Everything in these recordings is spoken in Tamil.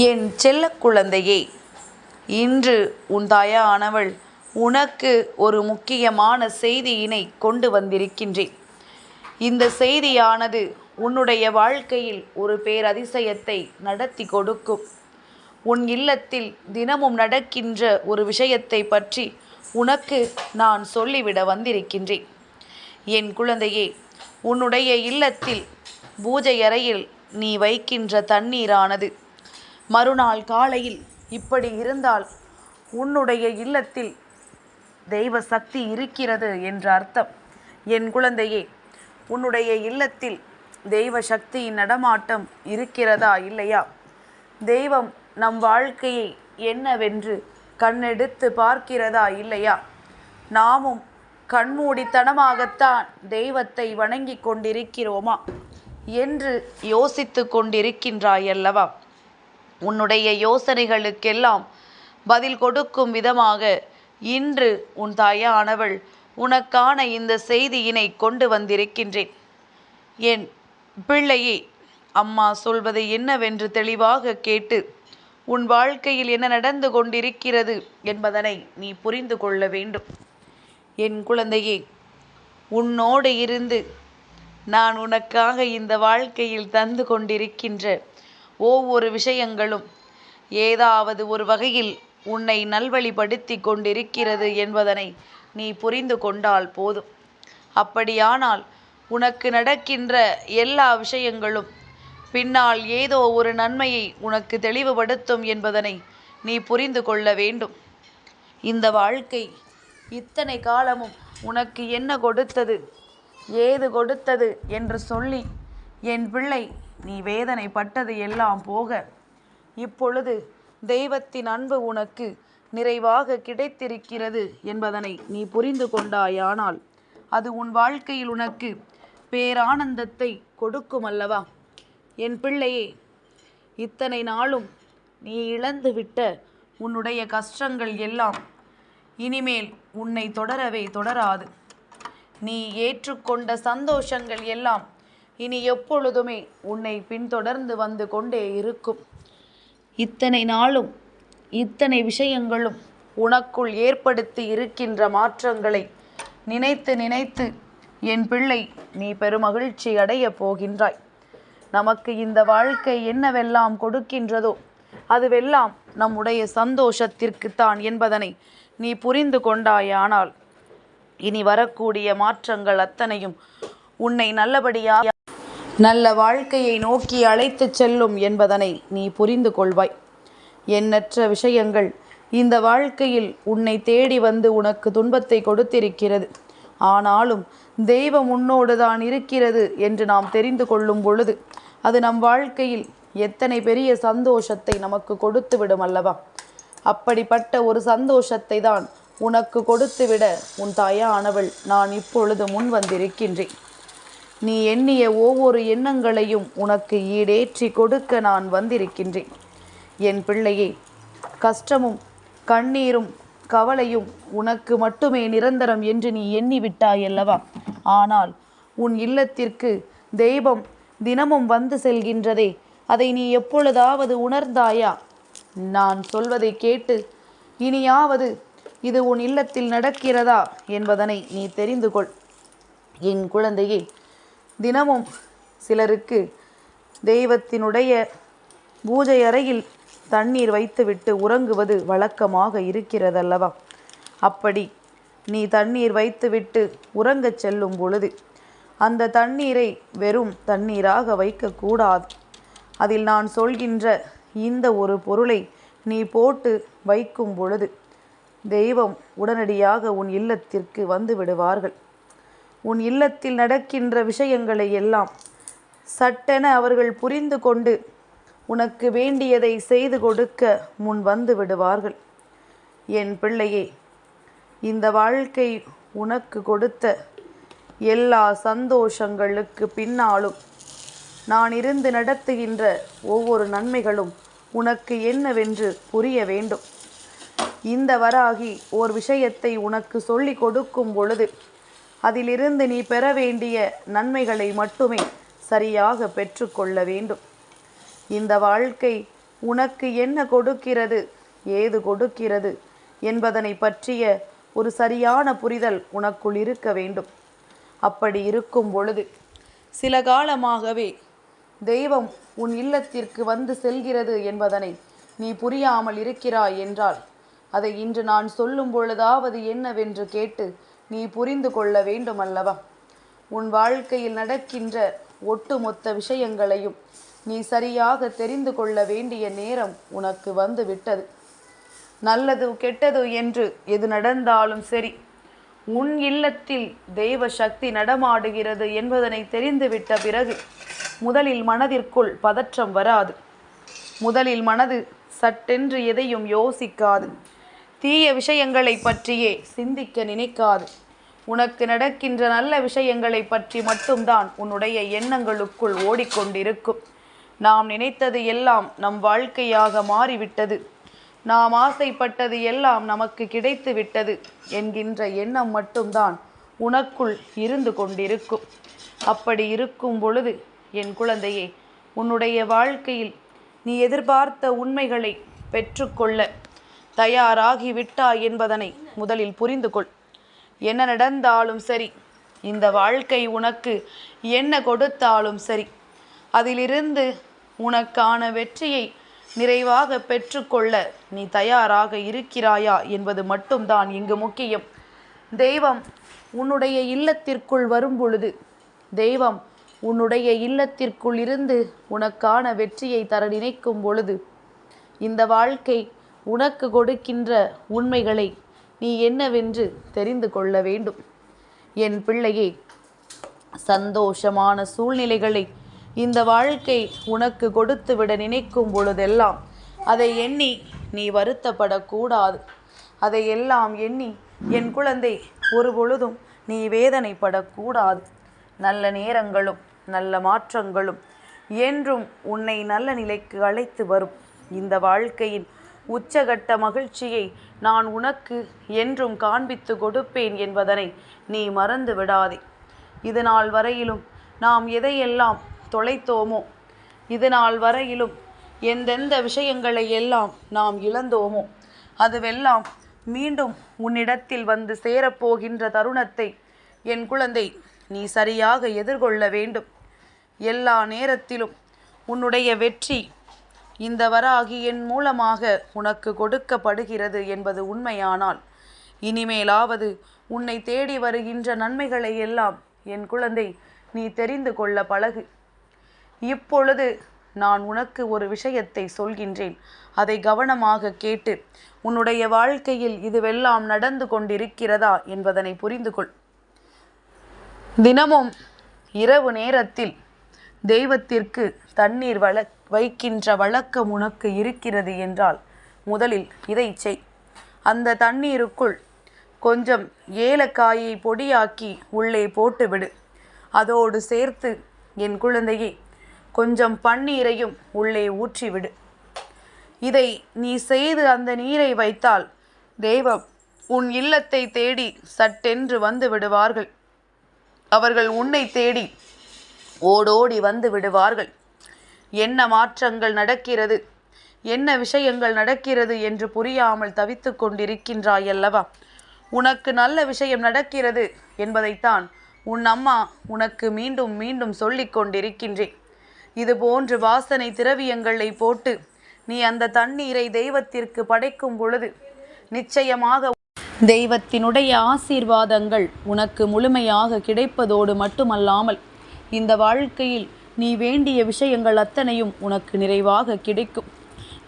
என் செல்ல குழந்தையே இன்று உன் தாயானவள் உனக்கு ஒரு முக்கியமான செய்தியினை கொண்டு வந்திருக்கின்றேன். இந்த செய்தியானது உன்னுடைய வாழ்க்கையில் ஒரு பேரதிசயத்தை நடத்தி கொடுக்கும். உன் இல்லத்தில் தினமும் நடக்கின்ற ஒரு விஷயத்தை பற்றி உனக்கு நான் சொல்லிவிட வந்திருக்கின்றேன். என் குழந்தையே உன்னுடைய இல்லத்தில் பூஜை அறையில் நீ வைக்கின்ற தண்ணீரானது மறுநாள் காலையில் இப்படி இருந்தால் உன்னுடைய இல்லத்தில் தெய்வ சக்தி இருக்கிறது என்ற அர்த்தம். என் குழந்தையே உன்னுடைய இல்லத்தில் தெய்வ சக்தியின் நடமாட்டம் இருக்கிறதா இல்லையா? தெய்வம் நம் வாழ்க்கையை என்னவென்று கண்ணெடுத்து பார்க்கிறதா இல்லையா? நாமும் கண்மூடித்தனமாகத்தான் தெய்வத்தை வணங்கிக் கொண்டிருக்கிறோமா? என்று யோசித்து கொண்டிருக்கின்றாயல்லவா? உன்னுடைய யோசனைகளுக்கெல்லாம் பதில் கொடுக்கும் விதமாக இன்று உன் தாயானவள் உனக்கான இந்த செய்தியினை கொண்டு வந்திருக்கின்றேன். என் பிள்ளையே அம்மா சொல்வது என்னவென்று தெளிவாக கேட்டு உன் வாழ்க்கையில் என்ன நடந்து கொண்டிருக்கிறது என்பதனை நீ புரிந்து கொள்ள வேண்டும். என் குழந்தையே உன்னோடு இருந்து நான் உனக்காக இந்த வாழ்க்கையில் தந்து கொண்டிருக்கின்ற ஒவ்வொரு விஷயங்களும் ஏதாவது ஒரு வகையில் உன்னை நல்வழிப்படுத்தி கொண்டிருக்கிறது என்பதனை நீ புரிந்து கொண்டால் போதும். அப்படியானால் உனக்கு நடக்கின்ற எல்லா விஷயங்களும் பின்னால் ஏதோ ஒரு நன்மையை உனக்கு தெளிவுபடுத்தும் என்பதனை நீ புரிந்து கொள்ள வேண்டும். இந்த வாழ்க்கை இத்தனை காலமும் உனக்கு என்ன கொடுத்தது ஏது கொடுத்தது என்று சொல்லி என் பிள்ளை நீ வேதனைப்பட்டது எல்லாம் போக. இப்பொழுது தெய்வத்தின் அன்பு உனக்கு நிறைவாக கிடைத்திருக்கிறது என்பதனை நீ புரிந்து கொண்டாயானால் அது உன் வாழ்க்கையில் உனக்கு பேரானந்தத்தை கொடுக்கும் அல்லவா என் பிள்ளையே இத்தனை நாளும் நீ இழந்துவிட்ட உன்னுடைய கஷ்டங்கள் எல்லாம் இனிமேல் உன்னை தொடரவே தொடராது. நீ ஏற்றுக்கொண்ட சந்தோஷங்கள் எல்லாம் இனி எப்பொழுதுமே உன்னை பின்தொடர்ந்து வந்து கொண்டே இருக்கும். இத்தனை நாளும் இத்தனை விஷயங்களும் உனக்குள் ஏற்படுத்தி இருக்கின்ற மாற்றங்களை நினைத்து நினைத்து என் பிள்ளை நீ பெருமகிழ்ச்சி அடையப் போகின்றாய். நமக்கு இந்த வாழ்க்கை என்னவெல்லாம் கொடுக்கின்றதோ அதுவெல்லாம் நம்முடைய சந்தோஷத்திற்குத்தான் என்பதனை நீ புரிந்து கொண்டாயானால் இனி வரக்கூடிய மாற்றங்கள் அத்தனையும் உன்னை நல்லபடியாக நல்ல வாழ்க்கையை நோக்கி அழைத்துச் செல்லும் என்பதனை நீ புரிந்து கொள்வாய். எண்ணற்ற விஷயங்கள் இந்த வாழ்க்கையில் உன்னை தேடி வந்து உனக்கு துன்பத்தை கொடுத்திருக்கிறது. ஆனாலும் தெய்வம் உன்னோடு தான் இருக்கிறது என்று நாம் தெரிந்து கொள்ளும் பொழுது அது நம் வாழ்க்கையில் எத்தனை பெரிய சந்தோஷத்தை நமக்கு கொடுத்து விடும் அல்லவா? அப்படிப்பட்ட ஒரு சந்தோஷத்தை தான் உனக்கு கொடுத்துவிட உன் தாயானவள் நான் இப்பொழுது முன் வந்திருக்கின்றேன். நீ எண்ணிய ஒவ்வொரு எண்ணங்களையும் உனக்கு ஈடேற்றி கொடுக்க நான் வந்திருக்கின்றேன். என் பிள்ளையே கஷ்டமும் கண்ணீரும் கவலையும் உனக்கு மட்டுமே நிரந்தரம் என்று நீ எண்ணி விட்டாயல்லவா ஆனால் உன் இல்லத்திற்கு தெய்வம் தினமும் வந்து செல்கின்றதே அதை நீ எப்பொழுதாவது உணர்ந்தாயா? நான் சொல்வதை கேட்டு இனியாவது இது உன் இல்லத்தில் நடக்கிறதா என்பதனை நீ தெரிந்து கொள் என் குழந்தையே தினமும் சிலருக்கு தெய்வத்தினுடைய பூஜை அறையில் தண்ணீர் வைத்துவிட்டு உறங்குவது வழக்கமாக இருக்கிறதல்லவா? அப்படி நீ தண்ணீர் வைத்துவிட்டு உறங்கச் செல்லும் பொழுது அந்த தண்ணீரை வெறும் தண்ணீராக வைக்கக்கூடாது அதில் நான் சொல்கின்ற இந்த ஒரு பொருளை நீ போட்டு வைக்கும் பொழுது தெய்வம் உடனடியாக உன் இல்லத்திற்கு வந்து விடுவார்கள். உன் இல்லத்தில் நடக்கின்ற விஷயங்களை எல்லாம் சட்டென அவர்கள் புரிந்து கொண்டு உனக்கு வேண்டியதை செய்து கொடுக்க முன் வந்து விடுவார்கள். என் பிள்ளையே இந்த வாழ்க்கை உனக்கு கொடுத்த எல்லா சந்தோஷங்களுக்கு பின்னாலும் நான் இருந்து நடத்துகின்ற ஒவ்வொரு நன்மைகளும் உனக்கு என்னவென்று புரிய வேண்டும். இந்த வராகி ஓர் விஷயத்தை உனக்கு சொல்லிக் கொடுக்கும் பொழுது அதிலிருந்து நீ பெற வேண்டிய நன்மைகளை மட்டுமே சரியாக பெற்றுக்கொள்ள வேண்டும். இந்த வாழ்க்கை உனக்கு என்ன கொடுக்கிறது ஏது கொடுக்கிறது என்பதனை பற்றிய ஒரு சரியான புரிதல் உனக்குள் இருக்க வேண்டும். அப்படி இருக்கும் பொழுது சில காலமாகவே தெய்வம் உன் இல்லத்திற்கு வந்து செல்கிறது என்பதனை நீ புரியாமல் இருக்கிறாய் என்றால் அதை இன்று நான் சொல்லும் பொழுதாவது என்னவென்று கேட்டு நீ புரிந்து கொள்ள வேண்டும் அல்லவா உன் வாழ்க்கையில் நடக்கின்ற ஒட்டுமொத்த விஷயங்களையும் நீ சரியாக தெரிந்து கொள்ள வேண்டிய நேரம் உனக்கு வந்து விட்டது. நல்லது கெட்டது என்று எது நடந்தாலும் சரி உன் இல்லத்தில் தெய்வ சக்தி நடமாடுகிறது என்பதனை தெரிந்துவிட்ட பிறகு முதலில் மனதிற்குள் பதற்றம் வராது. முதலில் மனது சட்டென்று எதையும் யோசிக்காது. தீய விஷயங்களை பற்றியே சிந்திக்க நினைக்காது. உனக்கு நடக்கின்ற நல்ல விஷயங்களை பற்றி மட்டும்தான் உன்னுடைய எண்ணங்களுக்குள் ஓடிக்கொண்டிருக்கும். நாம் நினைத்தது எல்லாம் நம் வாழ்க்கையாக மாறிவிட்டது. நாம் ஆசைப்பட்டது எல்லாம் நமக்கு கிடைத்து விட்டது என்கின்ற எண்ணம் மட்டும்தான் உனக்குள் இருந்து கொண்டிருக்கும். அப்படி இருக்கும் பொழுது என் குழந்தையே உன்னுடைய வாழ்க்கையில் நீ எதிர்பார்த்த உண்மைகளை பெற்றுக்கொள்ள தயாராகிவிட்டாய் என்பதனை முதலில் புரிந்து கொள் என்ன நடந்தாலும் சரி இந்த வாழ்க்கை உனக்கு என்ன கொடுத்தாலும் சரி அதிலிருந்து உனக்கான வெற்றியை நிறைவாக பெற்றுக்கொள்ள நீ தயாராக இருக்கிறாயா என்பது மட்டும்தான் இங்கு முக்கியம். தெய்வம் உன்னுடைய இல்லத்திற்குள் வரும் பொழுது தெய்வம் உன்னுடைய இல்லத்திற்குள் இருந்து உனக்கான வெற்றியை தர நினைக்கும் பொழுது இந்த வாழ்க்கை உனக்கு கொடுக்கின்ற உண்மைகளை நீ என்னவென்று தெரிந்து கொள்ள வேண்டும். என் பிள்ளையே சந்தோஷமான சூழ்நிலைகளை இந்த வாழ்க்கை உனக்கு கொடுத்து விட நினைக்கும் பொழுதெல்லாம் அதை எண்ணி நீ வருத்தப்படக்கூடாது. அதை எல்லாம் எண்ணி என் குழந்தை ஒரு பொழுதும் நீ வேதனைப்படக்கூடாது. நல்ல நேரங்களும் நல்ல மாற்றங்களும் என்றும் உன்னை நல்ல நிலைக்கு அழைத்து வரும். இந்த வாழ்க்கையின் உச்சகட்ட மகிழ்ச்சியை நான் உனக்கு என்றும் காண்பித்து கொடுப்பேன் என்பதனை நீ மறந்து விடாதே. இது நாள் வரையிலும் நாம் எதையெல்லாம் தொலைத்தோமோ இது நாள் வரையிலும் எந்தெந்த விஷயங்களை எல்லாம் நாம் இழந்தோமோ அதுவெல்லாம் மீண்டும் உன்னிடத்தில் வந்து சேரப்போகின்ற தருணத்தை என் குழந்தை நீ சரியாக எதிர்கொள்ள வேண்டும். எல்லா நேரத்திலும் உன்னுடைய வெற்றி இந்த வராகி என் மூலமாக உனக்கு கொடுக்கப்படுகிறது என்பது உண்மையானால் இனிமேலாவது உன்னை தேடி வருகின்ற நன்மைகளை எல்லாம் என் குழந்தை நீ தெரிந்து கொள்ள பழகு. இப்பொழுது நான் உனக்கு ஒரு விஷயத்தை சொல்கின்றேன். அதை கவனமாக கேட்டு உன்னுடைய வாழ்க்கையில் இதுவெல்லாம் நடந்து கொண்டிருக்கிறதா என்பதனை புரிந்து கொள் தினமும் இரவு நேரத்தில் தெய்வத்திற்கு தண்ணீர் வள வைக்கின்ற வழக்கம் உனக்கு இருக்கிறது என்றால் முதலில் இதை செய். அந்த தண்ணீருக்குள் கொஞ்சம் ஏலக்காயை பொடியாக்கி உள்ளே போட்டுவிடு. அதோடு சேர்த்து என் குழந்தையை கொஞ்சம் பன்னீரையும் உள்ளே ஊற்றிவிடு. இதை நீ செய்து அந்த நீரை வைத்தால் தெய்வம் உன் இல்லத்தை தேடி சட்டென்று வந்து விடுவார்கள். அவர்கள் உன்னை தேடி ஓடோடி வந்து விடுவார்கள். என்ன மாற்றங்கள் நடக்கிறது? என்ன விஷயங்கள் நடக்கிறது என்று புரியாமல் தவித்து கொண்டிருக்கின்றாய் அல்லவா உனக்கு நல்ல விஷயம் நடக்கிறது என்பதைத்தான் உன் அம்மா உனக்கு மீண்டும் மீண்டும் சொல்லிக் கொண்டிருக்கின்றேன். இது போன்று வாசனை திரவியங்களை போட்டு நீ அந்த தண்ணீரை தெய்வத்திற்கு படைக்கும் பொழுது நிச்சயமாக தெய்வத்தினுடைய ஆசீர்வாதங்கள் உனக்கு முழுமையாக கிடைப்பதோடு மட்டுமல்லாமல் இந்த வாழ்க்கையில் நீ வேண்டிய விஷயங்கள் அத்தனையும் உனக்கு நிறைவாக கிடைக்கும்.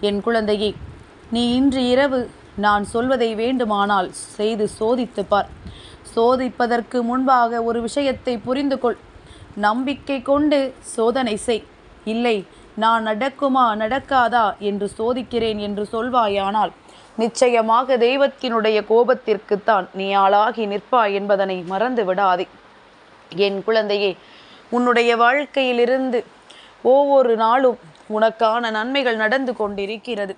என் குழந்தையே நீ இன்று இரவு நான் சொல்வதை வேண்டுமானால் செய்து சோதித்து பார். சோதிப்பதற்கு முன்பாக ஒரு விஷயத்தை புரிந்து கொள். நம்பிக்கை கொண்டு சோதனை செய். இல்லை நான் நடக்குமா நடக்காதா என்று சோதிக்கிறேன் என்று சொல்வாயானால் நிச்சயமாக தெய்வத்தினுடைய கோபத்திற்குத்தான் நீ ஆளாகி நிற்பாய் என்பதனை மறந்து விடாதே என் குழந்தையே உன்னுடைய வாழ்க்கையிலிருந்து ஒவ்வொரு நாளும் உனக்கான நன்மைகள் நடந்து கொண்டிருக்கிறது.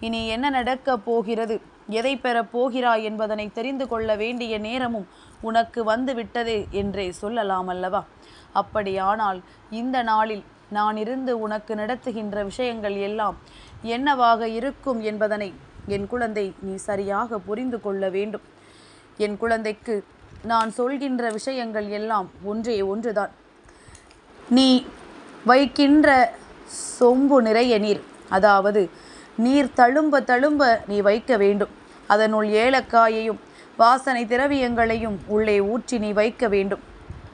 இனி என்ன நடக்கப் போகிறது? எதை பெறப் போகிறாய் என்பதனை தெரிந்து கொள்ள வேண்டிய நேரமும் உனக்கு வந்து விட்டது என்றே சொல்லலாம் அல்லவா? அப்படியானால் இந்த நாளில் நான் இருந்து உனக்கு நடத்துகின்ற விஷயங்கள் எல்லாம் என்னவாக இருக்கும் என்பதனை என் குழந்தை நீ சரியாக புரிந்து கொள்ள வேண்டும். என் குழந்தைக்கு நான் சொல்கின்ற விஷயங்கள் எல்லாம் ஒன்றே ஒன்றுதான். நீ வைக்கின்ற சொம்பு நிறைய நீர். அதாவது நீர் தழும்ப தழும்ப நீ வைக்க வேண்டும். அதனுள் ஏலக்காயையும் வாசனை திரவியங்களையும் உள்ளே ஊற்றி நீ வைக்க வேண்டும்.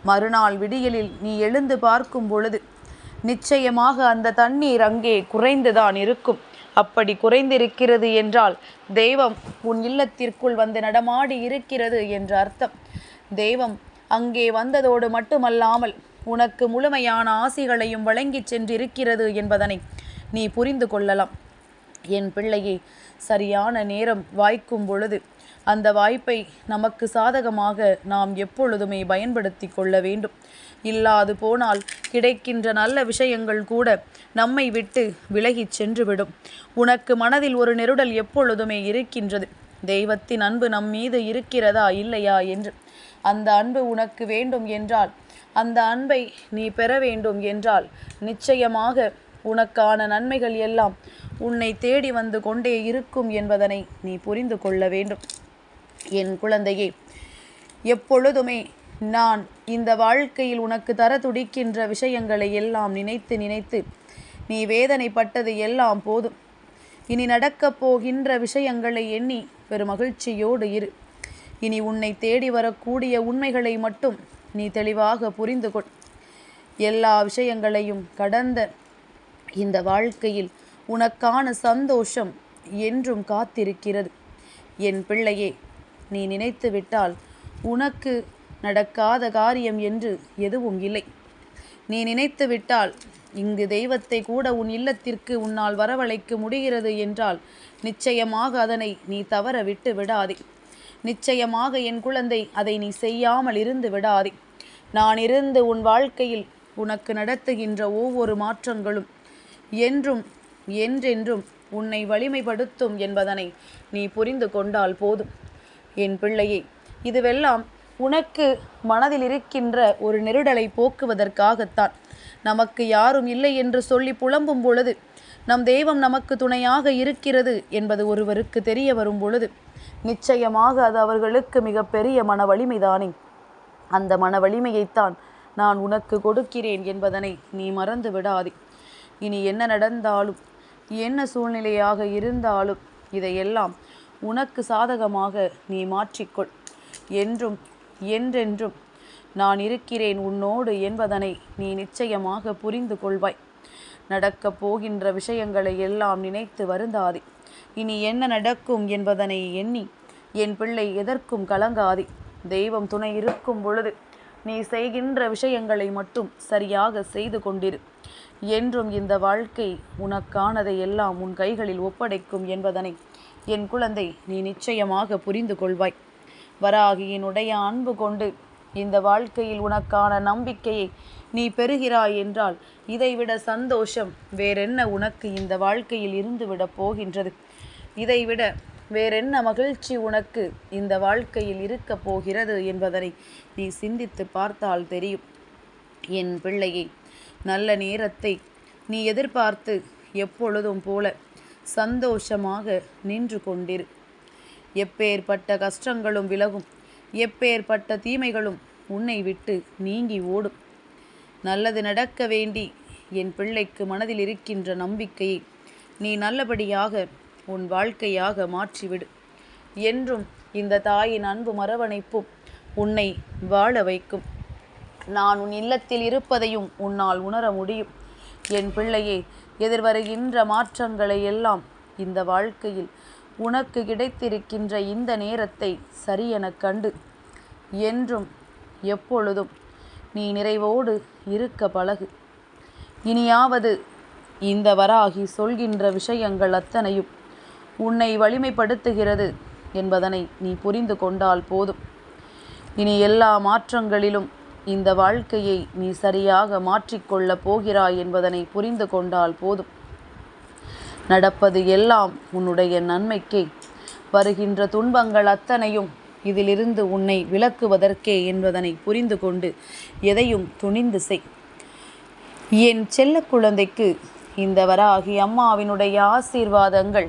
மறுநாள் விடியலில் நீ எழுந்து பார்க்கும் பொழுது நிச்சயமாக அந்த தண்ணீர் அங்கே குறைந்துதான் இருக்கும். அப்படி குறைந்திருக்கிறது என்றால் தெய்வம் உன் இல்லத்திற்குள் வந்து நடமாடி இருக்கிறது என்ற அர்த்தம். தெய்வம் அங்கே வந்ததோடு மட்டுமல்லாமல் உனக்கு முழுமையான ஆசிகளையும் வழங்கிச் சென்றிருக்கிறது என்பதனை நீ புரிந்து கொள்ளலாம். என் பிள்ளையை சரியான நேரம் வாய்க்கும் பொழுது அந்த வாய்ப்பை நமக்கு சாதகமாக நாம் எப்பொழுதுமே பயன்படுத்தி கொள்ள வேண்டும். இல்லாது போனால் கிடைக்கின்ற நல்ல விஷயங்கள் கூட நம்மை விட்டு விலகிச் சென்றுவிடும். உனக்கு மனதில் ஒரு நெருடல் எப்பொழுதுமே இருக்கின்றது. தெய்வத்தின் அன்பு நம் மீது இருக்கிறதா இல்லையா என்று. அந்த அன்பு உனக்கு வேண்டும் என்றால் அந்த அன்பை நீ பெற வேண்டும் என்றால் நிச்சயமாக உனக்கான நன்மைகள் எல்லாம் உன்னை தேடி வந்து கொண்டே இருக்கும் என்பதனை நீ புரிந்து கொள்ள வேண்டும். என் குழந்தையே எப்பொழுதுமே நான் இந்த வாழ்க்கையில் உனக்கு தர துடிக்கின்ற விஷயங்களை எல்லாம் நினைத்து நினைத்து நீ வேதனைப்பட்டது எல்லாம் போதும். இனி நடக்கப் போகின்ற விஷயங்களை எண்ணி பெரும் மகிழ்ச்சியோடு இரு. இனி உன்னை தேடி வரக்கூடிய உண்மைகளை மட்டும் நீ தெளிவாக புரிந்து கொள். எல்லா விஷயங்களையும் கடந்த இந்த வாழ்க்கையில் உனக்கான சந்தோஷம் என்றும் காத்திருக்கிறது. என் பிள்ளையே நீ நினைத்து விட்டால் உனக்கு நடக்காத காரியம் என்று எதுவும் இல்லை. நீ நினைத்து விட்டால் இங்கு தெய்வத்தை கூட உன் இல்லத்திற்கு உன்னால் வரவழைக்க முடிகிறது என்றால் நிச்சயமாக அதனை நீ தவற விட்டு விடாதே. நிச்சயமாக என் குழந்தை அதை நீ செய்யாமல் இருந்து விடாதே. நான் இருந்து உன் வாழ்க்கையில் உனக்கு நடத்துகின்ற ஒவ்வொரு மாற்றங்களும் என்றும் என்றென்றும் உன்னை வலிமைப்படுத்தும் என்பதனை நீ புரிந்து கொண்டால் போதும். என் பிள்ளையே இதுவெல்லாம் உனக்கு மனதில் இருக்கின்ற ஒரு நெருடலை போக்குவதற்காகத்தான். நமக்கு யாரும் இல்லை என்று சொல்லி புலம்பும் பொழுது நம் தெய்வம் நமக்கு துணையாக இருக்கிறது என்பது ஒருவருக்கு தெரிய வரும் பொழுது நிச்சயமாக அது அவர்களுக்கு மிகப்பெரிய மன வலிமைதானே. அந்த மன வலிமையைத்தான் நான் உனக்கு கொடுக்கிறேன் என்பதனை நீ மறந்து விடாதே. இனி என்ன நடந்தாலும் என்ன சூழ்நிலையாக இருந்தாலும் இதையெல்லாம் உனக்கு சாதகமாக நீ மாற்றிக்கொள். என்றும் என்றென்றும் நான் இருக்கிறேன் உன்னோடு என்பதனை நீ நிச்சயமாக புரிந்து கொள்வாய். நடக்கப் போகின்ற விஷயங்களை எல்லாம் நினைத்து வருந்தாதே. இனி என்ன நடக்கும் என்பதனை எண்ணி என் பிள்ளை எதற்கும் கலங்காதே. தெய்வம் துணை இருக்கும் பொழுது நீ செய்கின்ற விஷயங்களை மட்டும் சரியாக செய்து கொண்டிரு. என்றும் இந்த வாழ்க்கை உனக்கானதை எல்லாம் உன் கைகளில் ஒப்படைக்கும் என்பதனை என் குழந்தை நீ நிச்சயமாக புரிந்து கொள்வாய். வராகியினுடைய அன்பு கொண்டு இந்த வாழ்க்கையில் உனக்கான நம்பிக்கையை நீ பெறுகிறாய் என்றால் இதைவிட சந்தோஷம் வேறென்ன உனக்கு இந்த வாழ்க்கையில் இருந்துவிடப் போகின்றது? இதைவிட வேறென்ன மகிழ்ச்சி உனக்கு இந்த வாழ்க்கையில் இருக்கப் போகிறது என்பதனை நீ சிந்தித்து பார்த்தால் தெரியும். என் பிள்ளையை நல்ல நேரத்தை நீ எதிர்பார்த்து எப்பொழுதும் போல சந்தோஷமாக நின்று கொண்டிரு. எப்பேற்பட்ட கஷ்டங்களும் விலகும் எப்பேற்பட்ட தீமைகளும் உன்னை விட்டு நீங்கி ஓடும். நல்லது நடக்க வேண்டி என் பிள்ளைக்கு மனதில் இருக்கின்ற நம்பிக்கையை நீ நல்லபடியாக உன் வாழ்க்கையாக மாற்றிவிடு. என்றும் இந்த தாயின் அன்பு மரவணைப்பும் உன்னை வாழ வைக்கும். நான் உன் இல்லத்தில் இருப்பதையும் உன்னால் உணர முடியும். என் பிள்ளையே எதிர்வருகின்ற மாற்றங்களை எல்லாம் இந்த வாழ்க்கையில் உனக்கு கிடைத்திருக்கின்ற இந்த நேரத்தை சரியெனக் கண்டு. என்றும் எப்பொழுதும் நீ நிறைவோடு இருக்க பழகு. இனியாவது இந்த வராகி சொல்கின்ற விஷயங்கள் அத்தனையும் உன்னை வலிமைப்படுத்துகிறது என்பதனை நீ புரிந்து கொண்டால் போதும். இனி எல்லா மாற்றங்களிலும் இந்த வாழ்க்கையை நீ சரியாக மாற்றிக்கொள்ளப் போகிறாய் என்பதனை புரிந்து கொண்டால் போதும். நடப்பது எல்லாம் உன்னுடைய நன்மைக்கே. வருகின்ற துன்பங்கள் அத்தனையும் இதிலிருந்து உன்னை விளக்குவதற்கே என்பதனை புரிந்து கொண்டு எதையும் துணிந்து செய். என் செல்ல குழந்தைக்கு இந்த வராகி அம்மாவினுடைய ஆசீர்வாதங்கள்